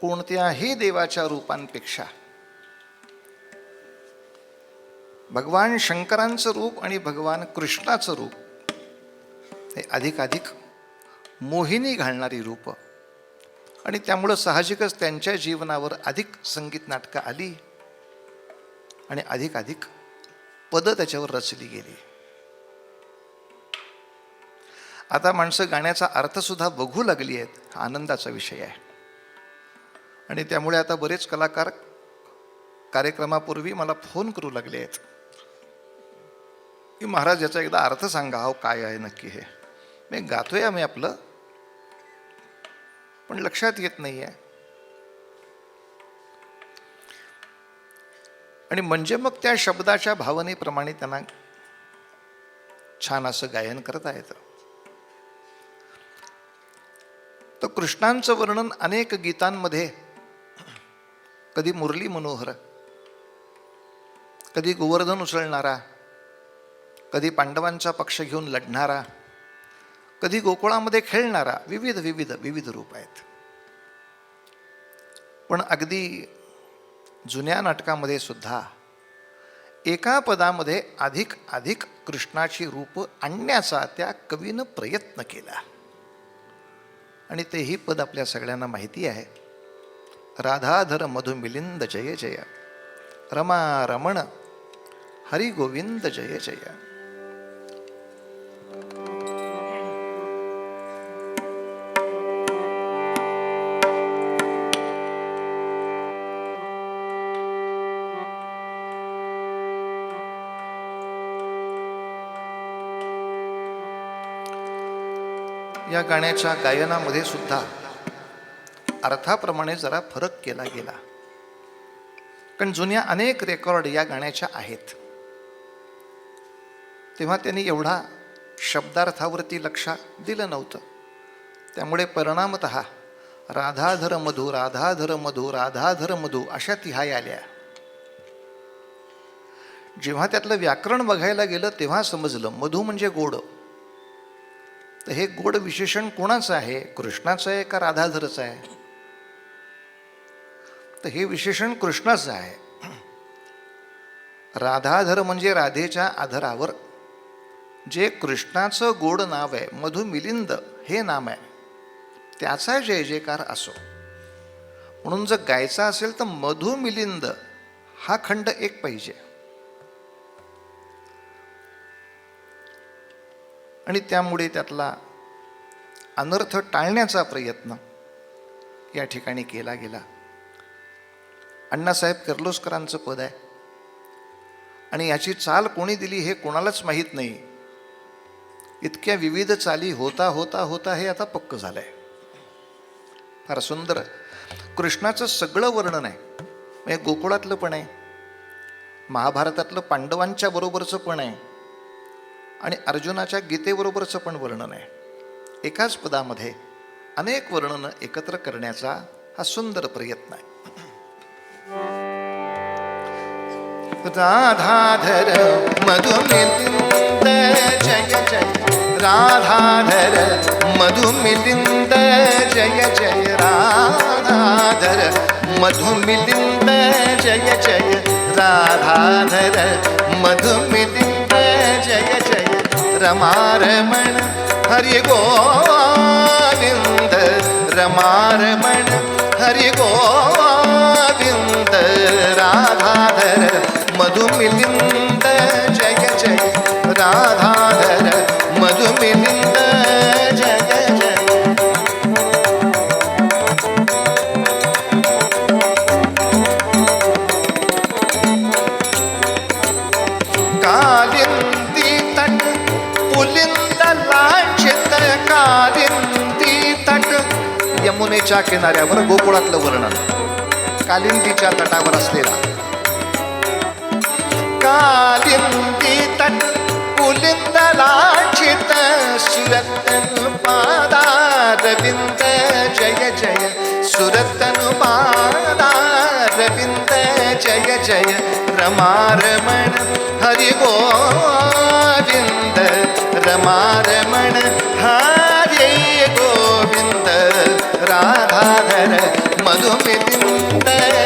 कोणत्याही देवाच्या रूपांपेक्षा. भगवान शंकरांचं रूप आणि भगवान कृष्णाचं रूप हे अधिकाधिक मोहिनी घालणारी रूप. आणि त्यामुळं साहजिकच त्यांच्या जीवनावर अधिक संगीत नाटकं आली आणि अधिकाधिक पदं त्याच्यावर रचली गेली. आता माणसं गाण्याचा अर्थसुद्धा बघू लागली आहेत. हा आनंदाचा विषय आहे. आणि त्यामुळे आता बरेच कलाकार कार्यक्रमापूर्वी मला फोन करू लागले आहेत. की महाराज याचा एकदा अर्थ सांगा हो काय आहे नक्की हे. मी गातोय आम्ही आपलं पण लक्षात येत नाही आहे आणि म्हणजे मग त्या शब्दाच्या भावनेप्रमाणे त्यांना छान असं गायन करता येतं तर कृष्णांचं वर्णन अनेक गीतांमध्ये कधी मुरली मनोहर कधी गोवर्धन उचलणारा कधी पांडवांचा पक्ष घेऊन लढणारा कधी गोकुळामध्ये खेळणारा विविध विविध विविध रूप आहेत. पण अगदी जुन्या नाटकामध्ये सुद्धा एका पदामध्ये अधिक अधिक कृष्णाची रूप आणण्याचा त्या कवीनं प्रयत्न केला. आणि तेही पद आपल्या सगळ्यांना माहिती आहे. राधाधर मधुमिलिंद जय जय। रमा रमण हरी गोविंद जय जय। या गाण्याच्या गायनामध्ये सुद्धा अर्थाप्रमाणे जरा फरक केला गेला. कारण जुन्या अनेक रेकॉर्ड या गाण्याच्या आहेत. तेव्हा त्यांनी एवढा शब्दार्थावरती लक्ष दिलं नव्हतं. त्यामुळे परिणामत राधाधर मधू राधाधर मधू राधाधर मधू अशा तिहाई आल्या. जेव्हा त्यातलं व्याकरण बघायला गेलं तेव्हा समजलं मधू म्हणजे गोड. तर हे गोड विशेषण कोणाचं आहे? कृष्णाचं आहे का राधाधरचं आहे? तर हे विशेषण कृष्णाचं आहे. राधाधर म्हणजे राधेच्या आधारावर. जे कृष्णाचं गोड नाव आहे मधु मिलिंद हे नाम आहे. त्याचा जय जयकार असो. म्हणून जर गायचा असेल तर मधु मिलिंद हा खंड एक पाहिजे. आणि त्यामुळे त्यातला अनर्थ टाळण्याचा प्रयत्न या ठिकाणी केला गेला. अण्णासाहेब किर्लोस्करांचं पद आहे. आणि याची चाल कोणी दिली हे कोणालाच माहीत नाही. इतक्या विविध चाली होता होता होता हे आता पक्क झालंय. फार सुंदर. कृष्णाचं सगळं वर्णन आहे. म्हणजे गोकुळातलं पण आहे. महाभारतातलं पांडवांच्या बरोबरचं पण आहे. आणि अर्जुनाच्या गीतेबरोबरचं पण वर्णन आहे. एकाच पदामध्ये अनेक वर्णनं एकत्र करण्याचा हा सुंदर प्रयत्न आहे. राधाधर मधुमिलिंद जय जय। राधाधर मधुमिलिंद जय जय। राधाधर मधुमिलिंद जय जय। राधाधर मधुमिलिंद जय जय रमारमण हरि गोविंद रमारमण हरि गोविंद राधाधर मधुमिलिंद जय जय राधाधर मधुमिलिंद जय जय कालिंदी तट पुलिंद लांछित कालिंदी तट यमुनेच्या किनाऱ्यावर गोकुळातलं वर्णन. कालिंदीच्या तटावर असलेला. कालिंदी तट पुलिंदलाचित सुरतनुपादा रविंद जय जय सुरतनुपादा रविंद जय जय रमारमण हरि गोविंद रमारमण हरि गोविंद राधाधर मधुमिलिन्द जय जय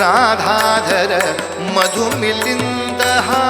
राधाधर मधुमिलिन्द हा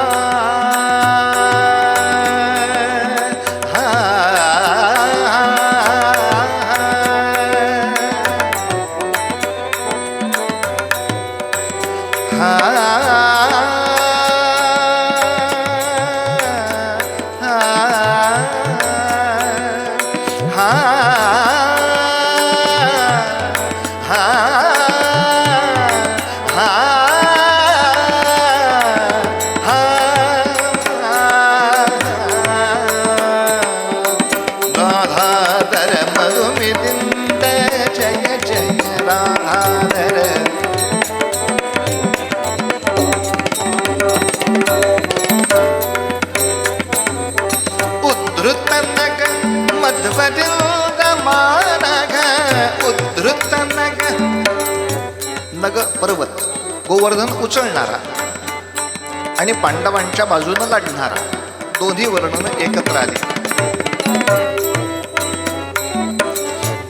नग पर्वत गोवर्धन उचलणारा आणि पांडवांच्या बाजूनं लढणारा दोन्ही वर्णन एकत्र आली.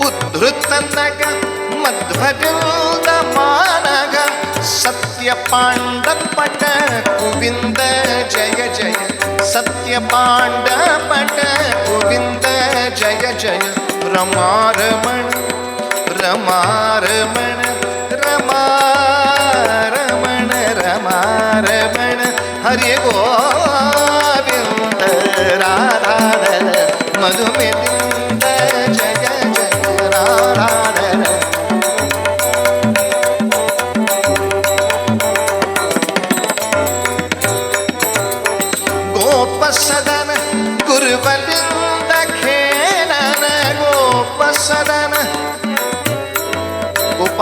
उद्धृतनग मध्वरिंद मानग सत्य पांडपट गोविंद जय जय. सत्य पांडपट गोविंद जय जय. रमारमण रमारमण रमारमण रमारमण हरि गोविंद राधाधर मधुमिलिंद जय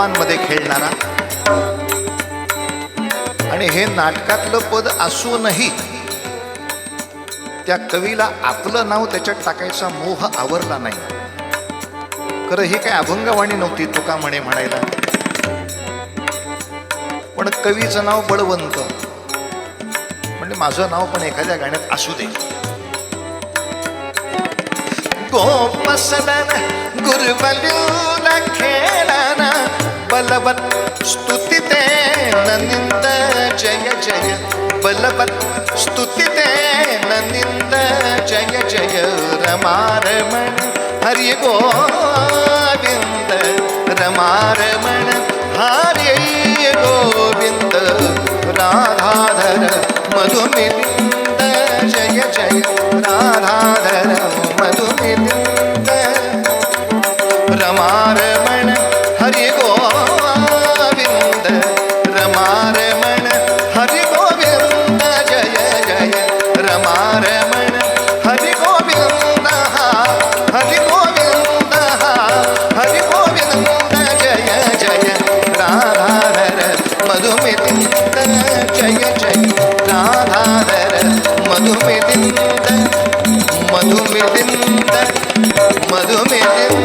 गोपांमध्ये खेळणारा. आणि हे नाटकातलं पद असूनही त्या कवीला आपलं नाव त्याच्यात टाकायचा मोह आवरला नाही. खरं ही काय अभंगवाणी नव्हती तुका म्हणे म्हणायला. पण कवीचं नाव बळवंत. म्हणजे माझं नाव पण एखाद्या गाण्यात असू दे. गोपसदन गुरुबलून खेळाना बलवत् स्तुतिते ते ननिंद जय जय। बलवत् स्तुतिते ते ननिंद जय जय। रमारमण हरि गोविन्द रमारमण हरि गोविन्द राधाधर मधुमिलिन्द जय जय। राधाधर मधुमिलिन्द रमारमण हरि राधाधर मधुमिलिंद मधुमिलिंद मधुमिलिंद